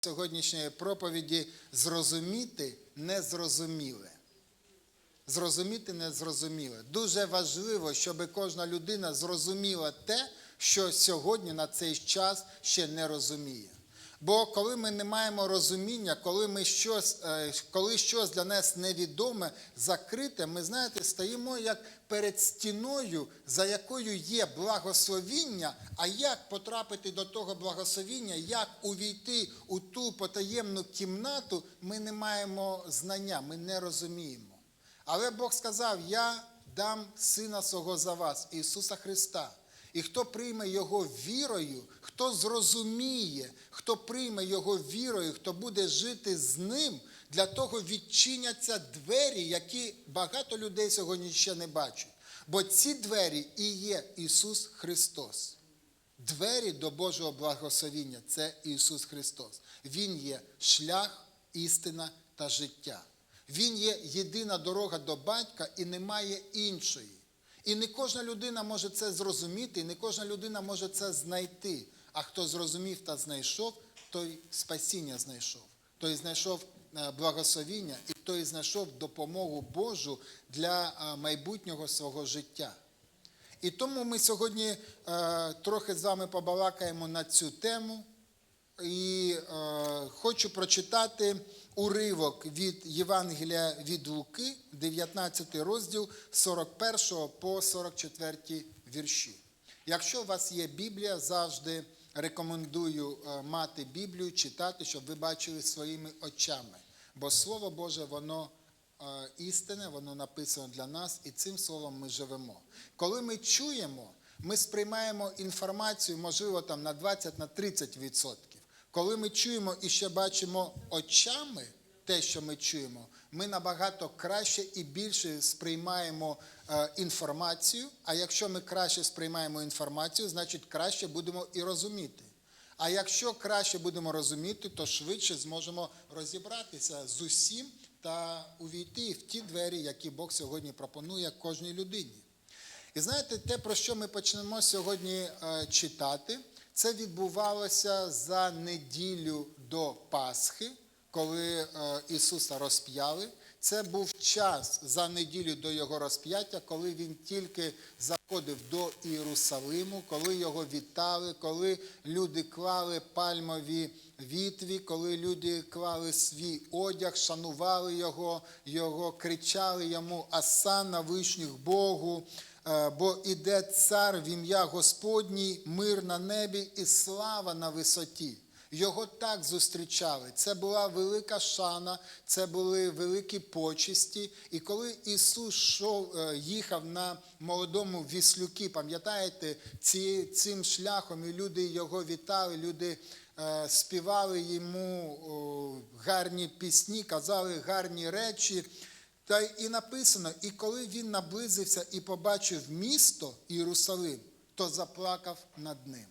сьогоднішньої проповіді зрозуміти незрозуміле. Зрозуміти незрозуміле. Дуже важливо, щоб кожна людина зрозуміла те, що сьогодні на цей час ще не розуміє. Бо коли ми не маємо розуміння, коли ми щось, е, коли щось для нас невідоме, закрите, ми знаєте, стоїмо як перед стіною, за якою є благословіння. А як потрапити до того благословіння, як увійти у ту потаємну кімнату, ми не маємо знання, ми не розуміємо. Але Бог сказав: Я дам сина свого за вас, Ісуса Христа. І хто прийме Його вірою, хто зрозуміє, хто прийме Його вірою, хто буде жити з ним, для того відчиняться двері, які багато людей сьогодні ще не бачать. Бо ці двері і є Ісус Христос. Двері до Божого благословіння це Ісус Христос. Він є шлях, істина та життя. Він є єдина дорога до батька і немає іншої. І не кожна людина може це зрозуміти, і не кожна людина може це знайти. А хто зрозумів та знайшов, той спасіння знайшов, той знайшов е, благословіння і той знайшов допомогу Божу для е, майбутнього свого життя. І тому ми сьогодні е, трохи з вами побалакаємо на цю тему. І хочу прочитати уривок від Євангелія від Луки, 19 розділ 41 по 44 вірші. Якщо у вас є Біблія, завжди рекомендую е, мати Біблію, читати, щоб ви бачили своїми очами. Бо Слово Боже, воно е, істинне, воно написано для нас, і цим словом ми живемо. Коли ми чуємо, ми сприймаємо інформацію, можливо, там на 20 на 30%. Коли ми чуємо і ще бачимо очами те, що ми чуємо, ми набагато краще і більше сприймаємо е, інформацію. А якщо ми краще сприймаємо інформацію, значить краще будемо і розуміти. А якщо краще будемо розуміти, то швидше зможемо розібратися з усім та увійти в ті двері, які Бог сьогодні пропонує кожній людині. І знаєте, те, про що ми почнемо сьогодні е, читати, це відбувалося за неділю до Пасхи, коли е, Ісуса розп'яли. Це був час за неділю до Його розп'яття, коли він тільки заходив до Єрусалиму, коли його вітали, коли люди клали пальмові вітві, коли люди клали свій одяг, шанували його, його кричали йому Асан на вишніх Богу. Е, Бо іде цар в ім'я Господній, мир на небі і слава на висоті. Його так зустрічали. Це була велика шана, це були великі почесті. І коли Ісус шов, е, їхав на молодому віслюки, пам'ятаєте, ці, цим шляхом і люди його вітали, люди е, співали йому о, гарні пісні, казали гарні речі. Та і написано: і коли він наблизився і побачив місто Єрусалим, то заплакав над ним.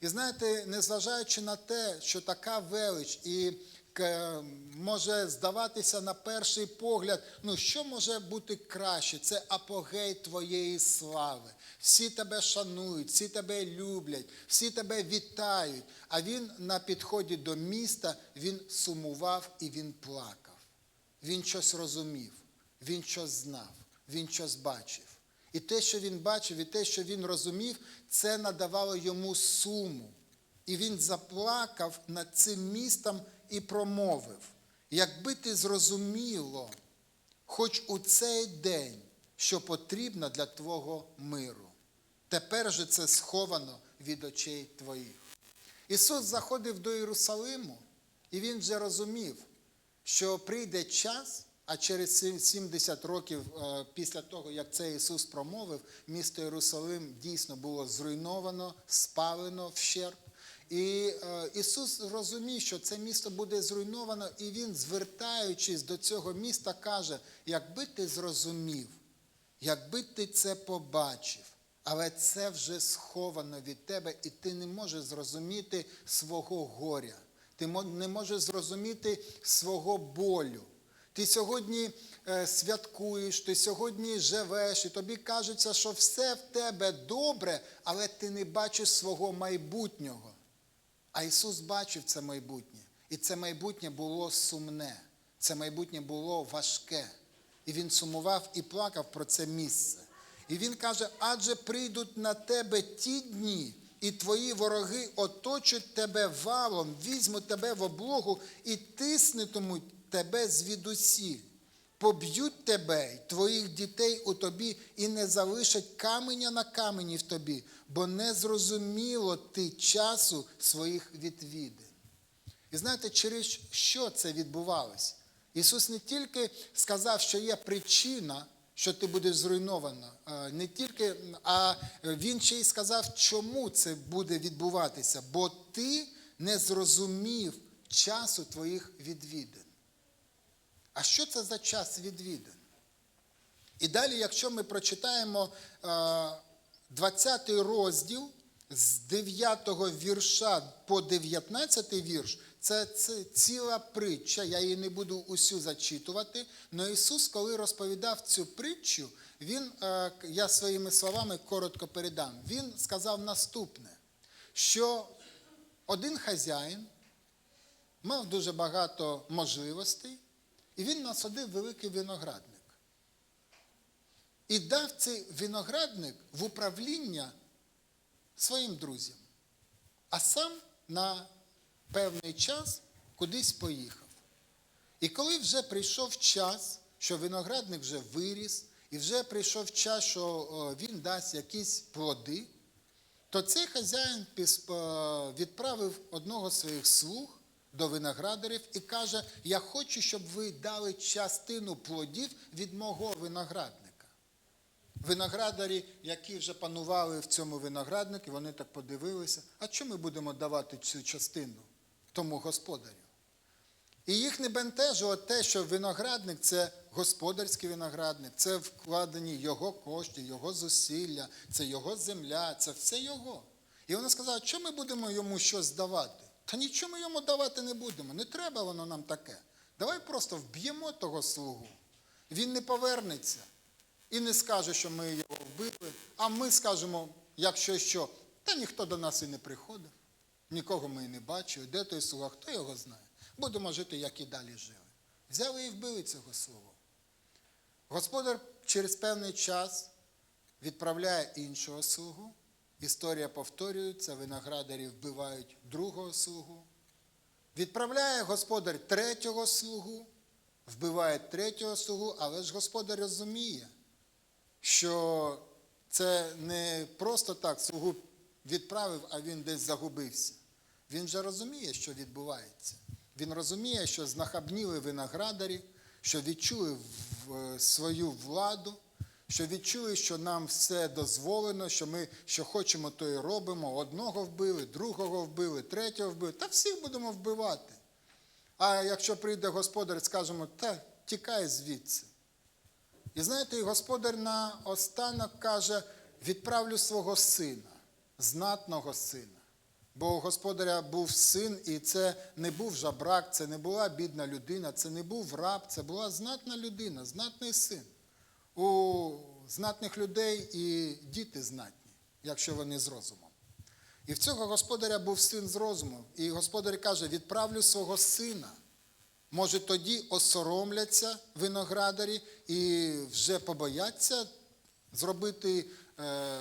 І знаєте, незважаючи на те, що така велич і може здаватися на перший погляд, ну що може бути краще? Це апогей твоєї слави. Всі тебе шанують, всі тебе люблять, всі тебе вітають. А він на підході до міста він сумував і він плакав. Він щось розумів, він щось знав, він щось бачив. І те, що він бачив, і те, що він розумів, це надавало йому суму. І він заплакав над цим містом і промовив: якби ти зрозуміло, хоч у цей день, що потрібно для твого миру, тепер же це сховано від очей твоїх. Ісус заходив до Єрусалиму, і він вже розумів, що прийде час, а через сім- 70 років е, після того, як це Ісус промовив, місто Єрусалим дійсно було зруйновано, спалено вщерб. І е, Ісус розумів, що це місто буде зруйновано, і Він, звертаючись до цього міста, каже: якби ти зрозумів, якби ти це побачив, але це вже сховано від тебе, і ти не можеш зрозуміти свого горя, ти не можеш зрозуміти свого болю. Ти сьогодні е, святкуєш, ти сьогодні живеш, і тобі кажеться, що все в тебе добре, але ти не бачиш свого майбутнього. А Ісус бачив це майбутнє. І це майбутнє було сумне, це майбутнє було важке. І він сумував і плакав про це місце. І він каже: адже прийдуть на тебе ті дні, і твої вороги оточать тебе валом, візьмуть тебе в облогу і тиснутимуть тебе звідусіль. Поб'ють тебе й твоїх дітей у тобі і не залишать каменя на камені в тобі, бо не зрозуміло ти часу своїх відвідин. І знаєте, через що це відбувалось? Ісус не тільки сказав, що є причина, що ти будеш зруйнована, не тільки, а Він ще й сказав, чому це буде відбуватися, бо ти не зрозумів часу твоїх відвідин. А що це за час відвідин? І далі, якщо ми прочитаємо 20 розділ з 9 вірша по 19 вірш, це, це ціла притча, я її не буду усю зачитувати. Але Ісус, коли розповідав цю притчу, Він, е, я своїми словами коротко передам, Він сказав наступне, що один хазяїн мав дуже багато можливостей, і він насадив великий виноградник. І дав цей виноградник в управління своїм друзям, а сам на певний час кудись поїхав. І коли вже прийшов час, що виноградник вже виріс, і вже прийшов час, що він дасть якісь плоди, то цей хазяїн відправив одного з своїх слуг до виноградарів і каже: Я хочу, щоб ви дали частину плодів від мого виноградника. Виноградарі, які вже панували в цьому винограднику, вони так подивилися, а чому ми будемо давати цю частину тому господарю? І їх не бентежило те, що виноградник це господарський виноградник, це вкладені його кошти, його зусилля, це його земля, це все його. І вони сказали, що ми будемо йому щось давати? Та нічого ми йому давати не будемо, не треба воно нам таке. Давай просто вб'ємо того слугу. Він не повернеться і не скаже, що ми його вбили, а ми скажемо, якщо що, та ніхто до нас і не приходив, нікого ми і не бачили, де той слуга, хто його знає. Будемо жити, як і далі жили. Взяли і вбили цього слугу. Господар через певний час відправляє іншого слугу. Історія повторюється, виноградарі вбивають другого слугу. Відправляє господар третього слугу, вбиває третього слугу, але ж господар розуміє, що це не просто так слугу відправив, а він десь загубився. Він вже розуміє, що відбувається. Він розуміє, що знахабніли виноградарі, що відчули свою владу, що відчули, що нам все дозволено, що ми що хочемо, то і робимо. Одного вбили, другого вбили, третього вбили, та всіх будемо вбивати. А якщо прийде господар, скажемо, та тікай звідси. І знаєте, і господар на останок каже: відправлю свого сина, знатного сина. Бо у господаря був син, і це не був жабрак, це не була бідна людина, це не був раб, це була знатна людина, знатний син. У знатних людей і діти знатні, якщо вони з розумом. І в цього господаря був син з розумом. І господар каже: відправлю свого сина. Може, тоді осоромляться виноградарі і вже побояться зробити е,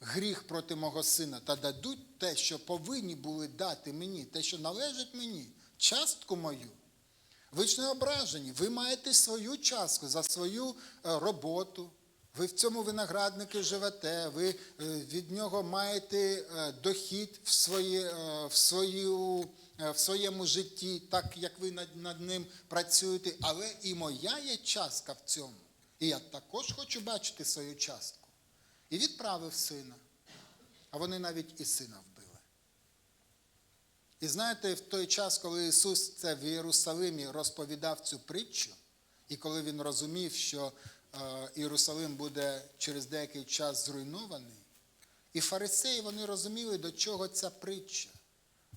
гріх проти мого сина та дадуть те, що повинні були дати мені, те, що належить мені, частку мою. Ви ж не ображені, ви маєте свою частку за свою е, роботу. Ви в цьому винограднику живете, ви е, від нього маєте е, дохід в, своє, е, в, свою, в своєму житті, так як ви над, над ним працюєте, але і моя є частка в цьому. І я також хочу бачити свою частку. І відправив сина. А вони навіть і сина вбили. І знаєте, в той час, коли Ісус це в Єрусалимі розповідав цю притчу, і коли Він розумів, що е, Єрусалим буде через деякий час зруйнований, і фарисеї вони розуміли, до чого ця притча.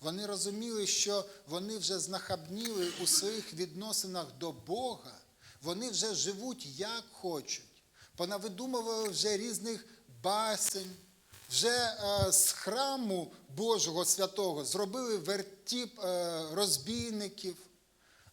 Вони розуміли, що вони вже знахабніли у своїх відносинах до Бога, вони вже живуть як хочуть, понавидумували вже різних басень, вже е, з храму Божого святого зробили вертіп е, розбійників,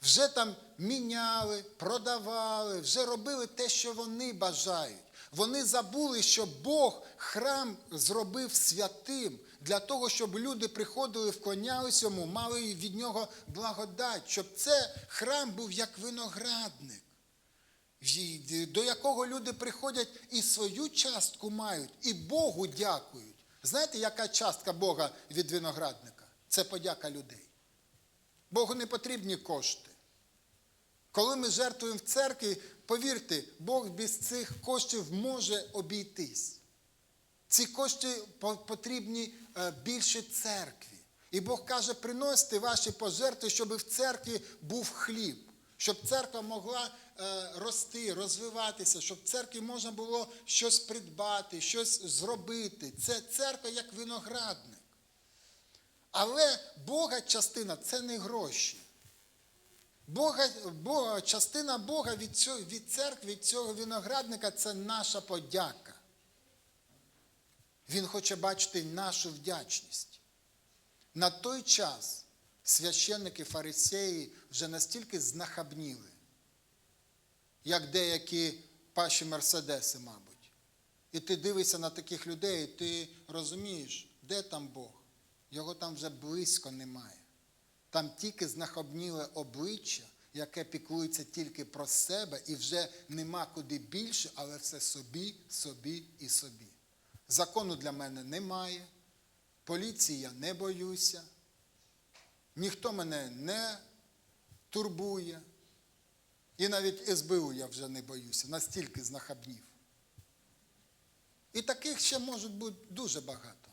вже там міняли, продавали, вже робили те, що вони бажають. Вони забули, що Бог храм зробив святим для того, щоб люди приходили, вклонялися йому, мали від нього благодать, щоб це храм був як виноградник, до якого люди приходять і свою частку мають, і Богу дякують. Знаєте, яка частка Бога від виноградника? Це подяка людей. Богу не потрібні кошти. Коли ми жертвуємо в церкві, повірте, Бог без цих коштів може обійтись. Ці кошти потрібні е, більше церкві. І Бог каже, приносьте ваші пожертви, щоб в церкві був хліб, щоб церква могла е, рости, розвиватися, щоб церкві можна було щось придбати, щось зробити. Це церква як виноградник. Але Бога частина це не гроші. Бога, Бога, частина Бога від, цього, від церкви, від цього виноградника це наша подяка. Він хоче бачити нашу вдячність. На той час священники фарисеї вже настільки знахабніли, як деякі паші Мерседеси, мабуть. І ти дивишся на таких людей, і ти розумієш, де там Бог? Його там вже близько немає. Там тільки знахабніле обличчя, яке піклується тільки про себе, і вже нема куди більше, але все собі, собі і собі. Закону для мене немає, поліції я не боюся, ніхто мене не турбує. І навіть СБУ я вже не боюся, настільки знахабнів. І таких ще може бути дуже багато.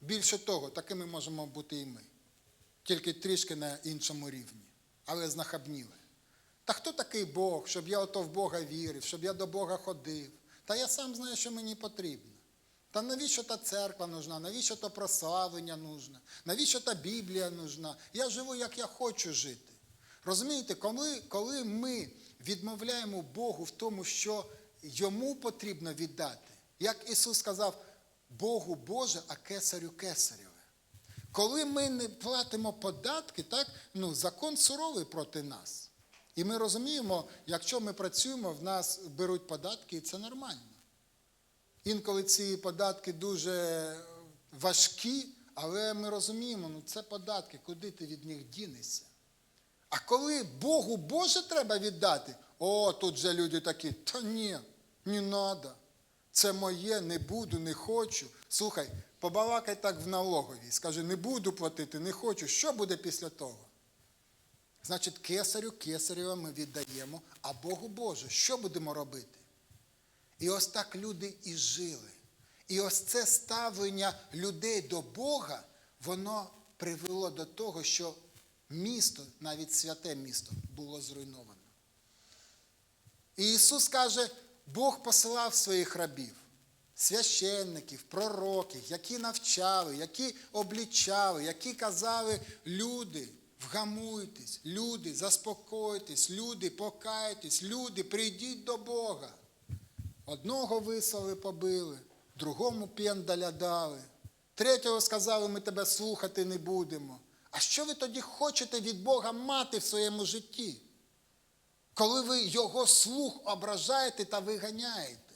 Більше того, такими можемо бути і ми. Тільки трішки на іншому рівні, але знахабніли. Та хто такий Бог, щоб я ото в Бога вірив, щоб я до Бога ходив? Та я сам знаю, що мені потрібно. Та навіщо та церква нужна, навіщо то прославлення нужна, навіщо та Біблія нужна? Я живу, як я хочу жити. Розумієте, коли, коли ми відмовляємо Богу в тому, що йому потрібно віддати, як Ісус сказав, Богу Боже, а кесарю кесареве. Коли ми не платимо податки, так, ну, закон суровий проти нас. І ми розуміємо, якщо ми працюємо, в нас беруть податки, і це нормально. Інколи ці податки дуже важкі, але ми розуміємо, ну це податки, куди ти від них дінешся. А коли Богу Боже треба віддати, о, тут же люди такі, та ні, не треба. Це моє, не буду, не хочу. Слухай, побалакай так в налоговій. Скажи, не буду платити, не хочу. Що буде після того? Значить, кесарю, кесарєва ми віддаємо, а Богу Боже, що будемо робити? І ось так люди і жили. І ось це ставлення людей до Бога, воно привело до того, що місто, навіть святе місто, було зруйновано. І Ісус каже, Бог посилав своїх рабів, священників, пророків, які навчали, які облічали, які казали, люди, вгамуйтесь, люди, заспокойтесь, люди, покайтесь, люди, прийдіть до Бога. Одного вислали, побили, другому пендаля дали, третього сказали, ми тебе слухати не будемо. А що ви тоді хочете від Бога мати в своєму житті? Коли ви Його слух ображаєте та виганяєте?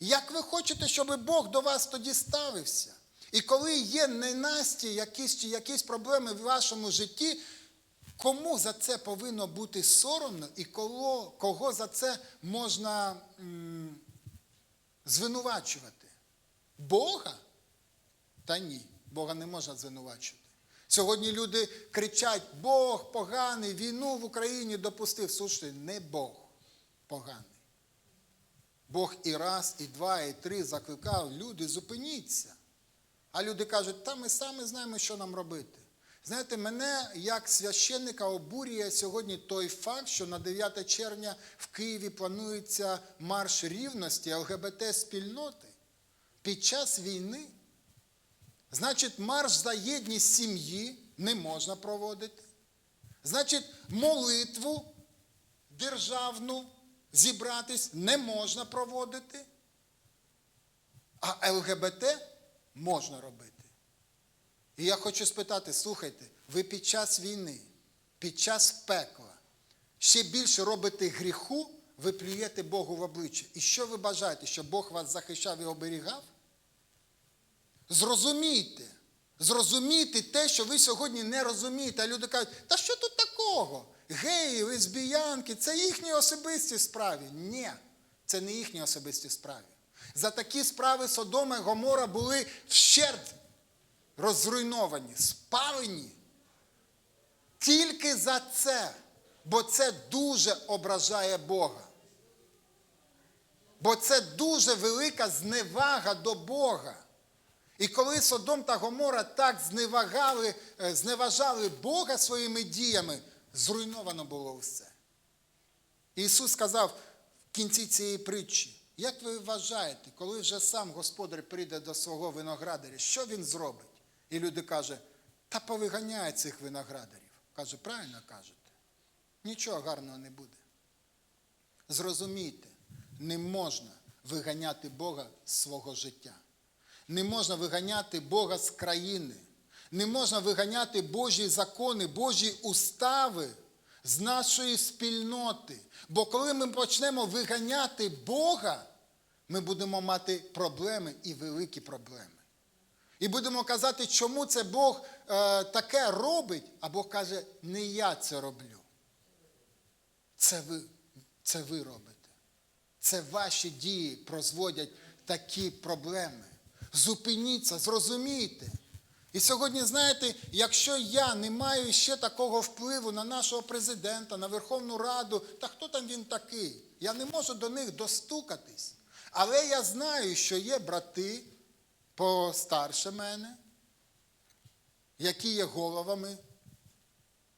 Як ви хочете, щоб Бог до вас тоді ставився? І коли є ненасті, якісь чи якісь проблеми в вашому житті, кому за це повинно бути соромно і кого, кого за це можна м, звинувачувати? Бога? Та ні, Бога не можна звинувачувати. Сьогодні люди кричать, Бог поганий, війну в Україні допустив. Слушайте, не Бог поганий. Бог і раз, і два, і три закликав, люди, зупиніться. А люди кажуть, та ми самі знаємо, що нам робити. Знаєте, мене як священника обурює сьогодні той факт, що на 9 червня в Києві планується марш рівності ЛГБТ-спільноти під час війни. Значить, марш за єдність сім'ї не можна проводити. Значить, молитву державну зібратись не можна проводити. А ЛГБТ можна робити. І я хочу спитати: слухайте, ви під час війни, під час пекла ще більше робите гріху, ви плюєте Богу в обличчя. І що ви бажаєте, щоб Бог вас захищав і оберігав? Зрозумійте, зрозумійте те, що ви сьогодні не розумієте. А люди кажуть, та що тут такого? Геї, лесбіянки, це їхні особисті справи. Ні, це не їхні особисті справи. За такі справи Содома і Гомора були вщерть розруйновані, спалені. Тільки за це, бо це дуже ображає Бога. Бо це дуже велика зневага до Бога. І коли Содом та Гомора так зневагали, е, зневажали Бога своїми діями, зруйновано було все. Ісус сказав в кінці цієї притчі, як ви вважаєте, коли вже сам господар прийде до свого виноградаря, що він зробить? І люди кажуть, та повиганяє цих виноградарів. Каже, правильно кажете, нічого гарного не буде. Зрозумійте, не можна виганяти Бога з свого життя. Не можна виганяти Бога з країни. Не можна виганяти Божі закони, Божі устави з нашої спільноти. Бо коли ми почнемо виганяти Бога, ми будемо мати проблеми і великі проблеми. І будемо казати, чому це Бог е, таке робить, а Бог каже, не я це роблю. Це ви, це ви робите. Це ваші дії прозводять такі проблеми. Зупиніться, зрозумійте. І сьогодні, знаєте, якщо я не маю ще такого впливу на нашого президента, на Верховну Раду, та хто там він такий? Я не можу до них достукатись. Але я знаю, що є брати постарше мене, які є головами,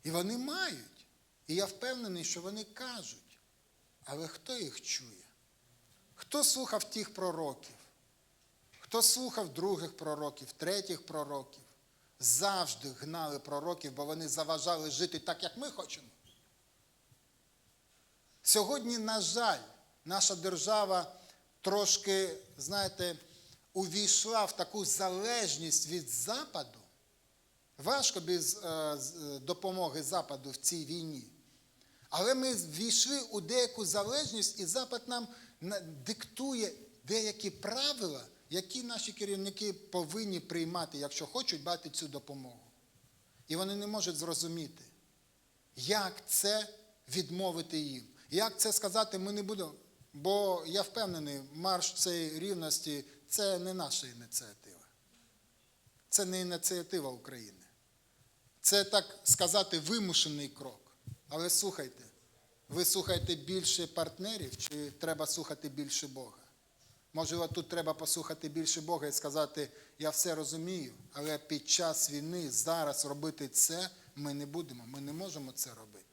і вони мають. І я впевнений, що вони кажуть. Але хто їх чує? Хто слухав тих пророків? Хто слухав других пророків, третіх пророків? Завжди гнали пророків, бо вони заважали жити так, як ми хочемо. Сьогодні, на жаль, наша держава трошки, знаєте, увійшла в таку залежність від Западу. Важко без е, е, допомоги Западу в цій війні. Але ми ввійшли у деяку залежність, і Запад нам диктує деякі правила, які наші керівники повинні приймати, якщо хочуть бати цю допомогу. І вони не можуть зрозуміти, як це відмовити їм. Як це сказати, ми не будемо. Бо я впевнений, марш цієї рівності це не наша ініціатива. Це не ініціатива України. Це, так сказати, вимушений крок. Але слухайте, ви слухаєте більше партнерів, чи треба слухати більше Бога? Можливо, тут треба послухати більше Бога і сказати, я все розумію, але під час війни зараз робити це ми не будемо. Ми не можемо це робити.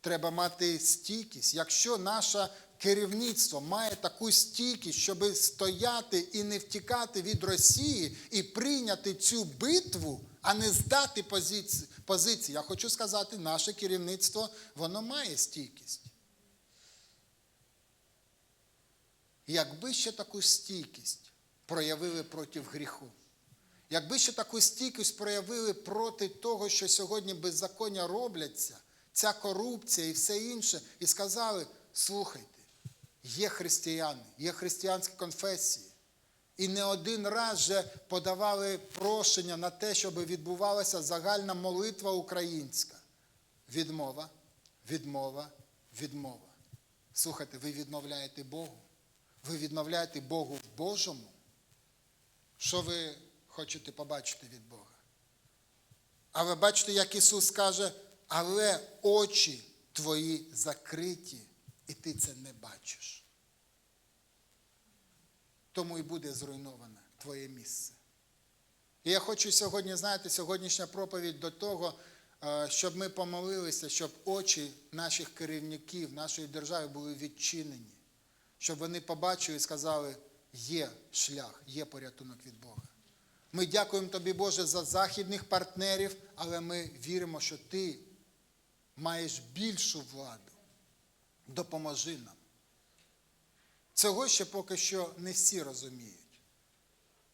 Треба мати стійкість. Якщо наше керівництво має таку стійкість, щоб стояти і не втікати від Росії і прийняти цю битву, а не здати позиції. позиції. Я хочу сказати, наше керівництво воно має стійкість. Якби ще таку стійкість проявили проти гріху, якби ще таку стійкість проявили проти того, що сьогодні беззаконня робляться, ця корупція і все інше, і сказали: слухайте, є християни, є християнські конфесії. І не один раз вже подавали прошення на те, щоб відбувалася загальна молитва українська. Відмова, відмова, відмова. Слухайте, ви відмовляєте Богу. Ви відмовляєте Богу в Божому. Що ви хочете побачити від Бога? Але бачите, як Ісус каже, але очі твої закриті, і ти це не бачиш. Тому і буде зруйноване твоє місце. І я хочу сьогодні, знаєте, сьогоднішня проповідь до того, щоб ми помолилися, щоб очі наших керівників, нашої держави були відчинені, щоб вони побачили і сказали, є шлях, є порятунок від Бога. Ми дякуємо тобі, Боже, за західних партнерів, але ми віримо, що ти маєш більшу владу. Допоможи нам. Цього ще поки що не всі розуміють.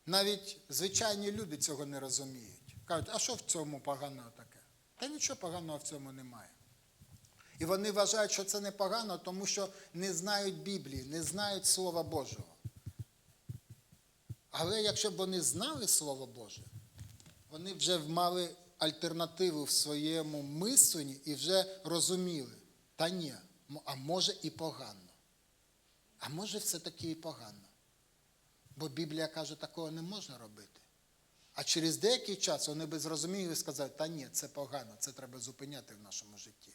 Навіть звичайні люди цього не розуміють. Кажуть, а що в цьому поганого таке? Та нічого поганого в цьому немає. І вони вважають, що це не погано, тому що не знають Біблії, не знають Слова Божого. Але якщо б вони знали Слово Боже, вони вже мали альтернативу в своєму мисленні і вже розуміли, та ні, а може і погано. А може все-таки і погано. Бо Біблія каже, такого не можна робити. А через деякий час вони би зрозуміли і сказали, та ні, це погано, це треба зупиняти в нашому житті.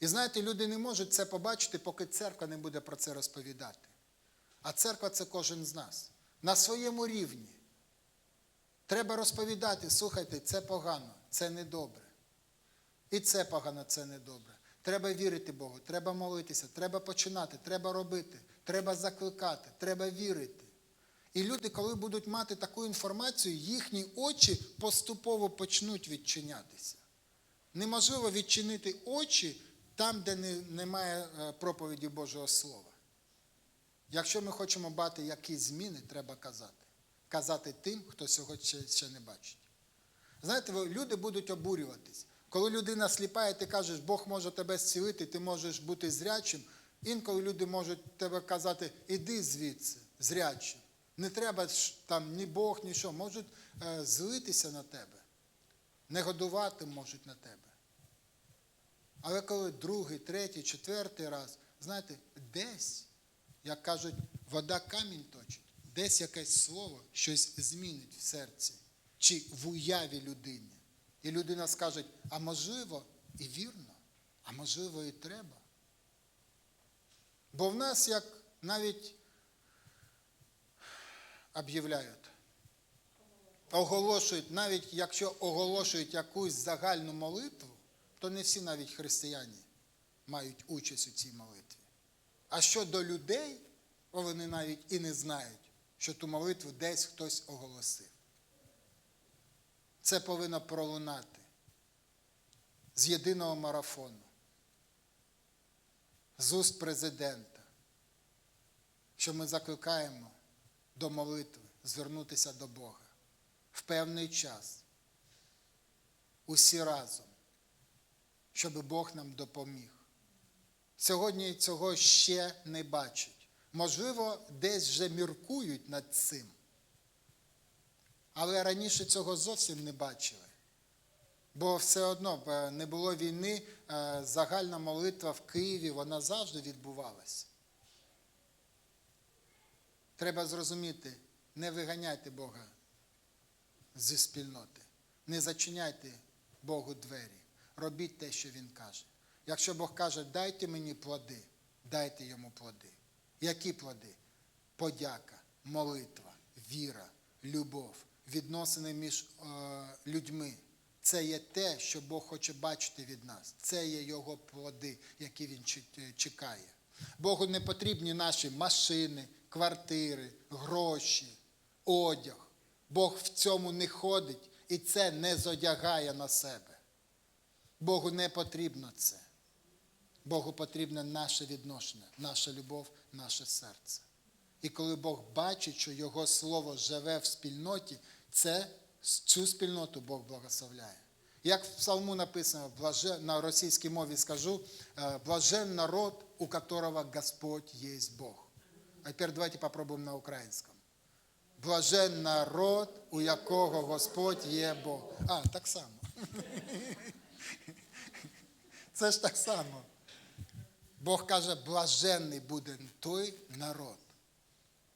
І знаєте, люди не можуть це побачити, поки церква не буде про це розповідати. А церква це кожен з нас. На своєму рівні. Треба розповідати, слухайте, це погано, це недобре. І це погано, це недобре. Треба вірити Богу, треба молитися, треба починати, треба робити, треба закликати, треба вірити. І люди, коли будуть мати таку інформацію, їхні очі поступово почнуть відчинятися. Неможливо відчинити очі там, де не- немає е, проповіді Божого Слова. Якщо ми хочемо бати якісь зміни, треба казати. Казати тим, хто цього ще, ще не бачить. Знаєте, люди будуть обурюватись. Коли людина сліпа, і ти кажеш, Бог може тебе зцілити, ти можеш бути зрячим. Інколи люди можуть тебе казати, іди звідси, зрячим. Не треба там ні Бог, ні що. Можуть е, злитися на тебе, негодувати можуть на тебе. Але коли другий, третій, четвертий раз, знаєте, десь, як кажуть, вода камінь точить, десь якесь слово щось змінить в серці чи в уяві людини. І людина скаже, а можливо, і вірно, а можливо, і треба. Бо в нас як навіть об'являють, оголошують, навіть якщо оголошують якусь загальну молитву, то не всі навіть християни мають участь у цій молитві. А щодо людей, вони навіть і не знають, що ту молитву десь хтось оголосив. Це повинно пролунати з єдиного марафону, з уст президента, що ми закликаємо до молитви звернутися до Бога в певний час, усі разом, щоб Бог нам допоміг. Сьогодні цього ще не бачать. Можливо, десь вже міркують над цим. Але раніше цього зовсім не бачили. Бо все одно не було війни, е, загальна молитва в Києві, вона завжди відбувалася. Треба зрозуміти, не виганяйте Бога зі спільноти. Не зачиняйте Богу двері. Робіть те, що Він каже. Якщо Бог каже, дайте мені плоди, дайте йому плоди. Які плоди? Подяка, молитва, віра, любов, відносини між е, людьми. Це є те, що Бог хоче бачити від нас. Це є Його плоди, які Він е, чекає. Богу не потрібні наші машини, квартири, гроші, одяг. Бог в цьому не ходить і це не зодягає на себе. Богу не потрібно це. Богу потрібне наше відношення, наша любов, наше серце. І коли Бог бачить, що Його Слово живе в спільноті, це цю спільноту Бог благословляє. Як в псалму написано, на російській мові скажу, е, блажен народ, у которого Господь є Бог. А тепер давайте попробуємо на українському. Блажен народ, у якого Господь є Бог. А, так само. Це ж так само. Бог каже, блаженний буде той народ,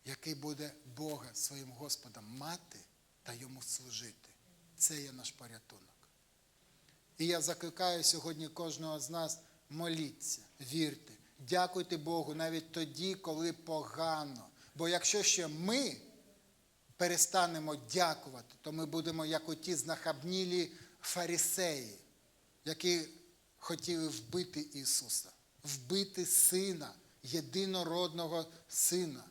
який буде Бога своїм Господом мати та йому служити. Це є наш порятунок. І я закликаю сьогодні кожного з нас моліться, вірте, дякуйте Богу навіть тоді, коли погано. Бо якщо ще ми перестанемо дякувати, то ми будемо як оті знахабнілі фарисеї, які хотіли вбити Ісуса, вбити Сина, єдинородного Сина.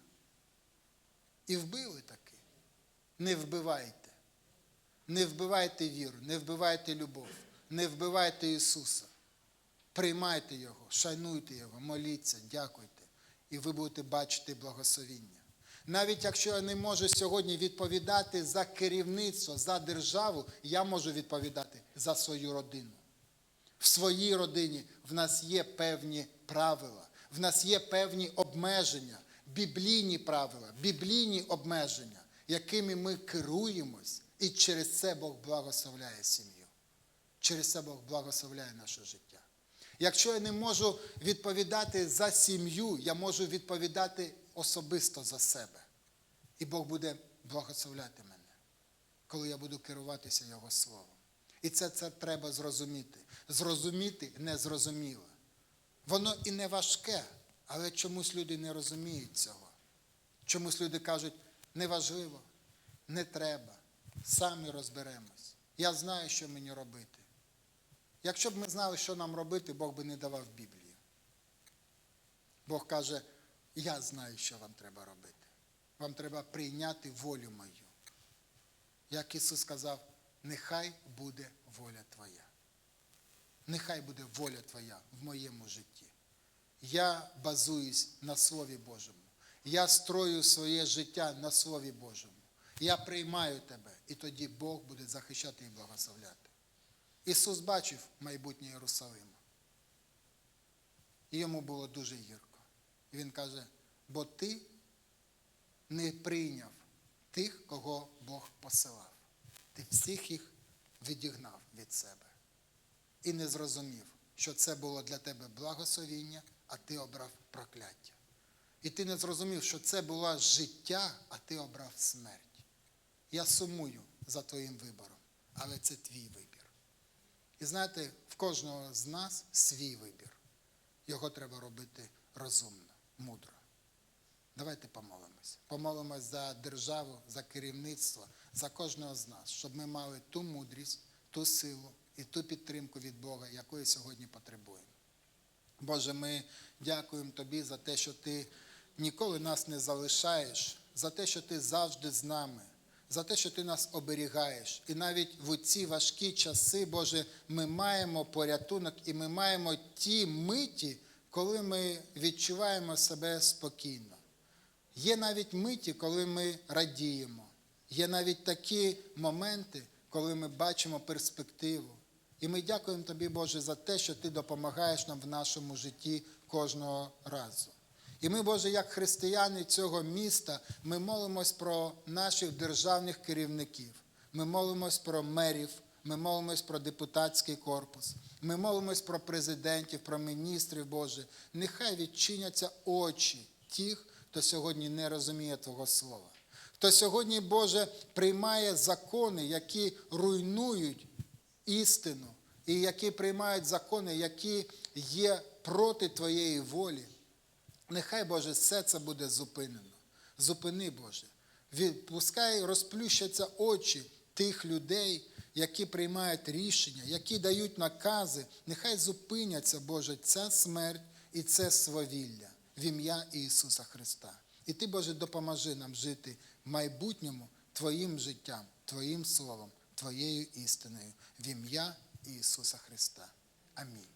І вбили таки. Не вбивайте. Не вбивайте віру, не вбивайте любов, не вбивайте Ісуса. Приймайте Його, шануйте Його, моліться, дякуйте, і ви будете бачити благословіння. Навіть якщо я не можу сьогодні відповідати за керівництво, за державу, я можу відповідати за свою родину. В своїй родині в нас є певні правила, в нас є певні обмеження, біблійні правила, біблійні обмеження, якими ми керуємось, і через це Бог благословляє сім'ю. Через це Бог благословляє наше життя. Якщо я не можу відповідати за сім'ю, я можу відповідати особисто за себе. І Бог буде благословляти мене, коли я буду керуватися Його Словом. І це, це треба зрозуміти. Зрозуміти незрозуміле. Воно і не важке, але чомусь люди не розуміють цього. Чомусь люди кажуть, неважливо, не треба, самі розберемось. Я знаю, що мені робити. Якщо б ми знали, що нам робити, Бог би не давав Біблію. Бог каже, я знаю, що вам треба робити. Вам треба прийняти волю мою. Як Ісус сказав, нехай буде воля Твоя. Нехай буде воля Твоя в моєму житті. Я базуюсь на Слові Божому. Я строю своє життя на Слові Божому. Я приймаю тебе, і тоді Бог буде захищати і благословляти. Ісус бачив майбутнє Єрусалима. І йому було дуже гірко. Він каже: бо ти не прийняв тих, кого Бог посилав. Ти всіх їх відігнав від себе. І не зрозумів, що це було для тебе благословіння, а ти обрав прокляття. І ти не зрозумів, що це було життя, а ти обрав смерть. Я сумую за твоїм вибором, але це твій вибір. І знаєте, в кожного з нас свій вибір. Його треба робити розумно, мудро. Давайте помолимось. Помолимось за державу, за керівництво, за кожного з нас, щоб ми мали ту мудрість, ту силу і ту підтримку від Бога, якої сьогодні потребуємо. Боже, ми дякуємо Тобі за те, що Ти ніколи нас не залишаєш, за те, що Ти завжди з нами, за те, що Ти нас оберігаєш. І навіть в ці важкі часи, Боже, ми маємо порятунок і ми маємо ті миті, коли ми відчуваємо себе спокійно. Є навіть миті, коли ми радіємо. Є навіть такі моменти, коли ми бачимо перспективу. І ми дякуємо тобі, Боже, за те, що ти допомагаєш нам в нашому житті кожного разу. І ми, Боже, як християни цього міста, ми молимось про наших державних керівників. Ми молимось про мерів, ми молимось про депутатський корпус. Ми молимось про президентів, про міністрів, Боже. Нехай відчиняться очі тих, хто сьогодні не розуміє Твого Слова. Хто сьогодні, Боже, приймає закони, які руйнують істину, і які приймають закони, які є проти Твоєї волі. Нехай, Боже, все це буде зупинено. Зупини, Боже. Відпускай, розплющаться очі тих людей, які приймають рішення, які дають накази. Нехай зупиняться, Боже, ця смерть і це свавілля в ім'я Ісуса Христа. І Ти, Боже, допоможи нам жити в майбутньому Твоїм життям, Твоїм словом, Твоєю істиною в ім'я Ісуса Христа. Амінь.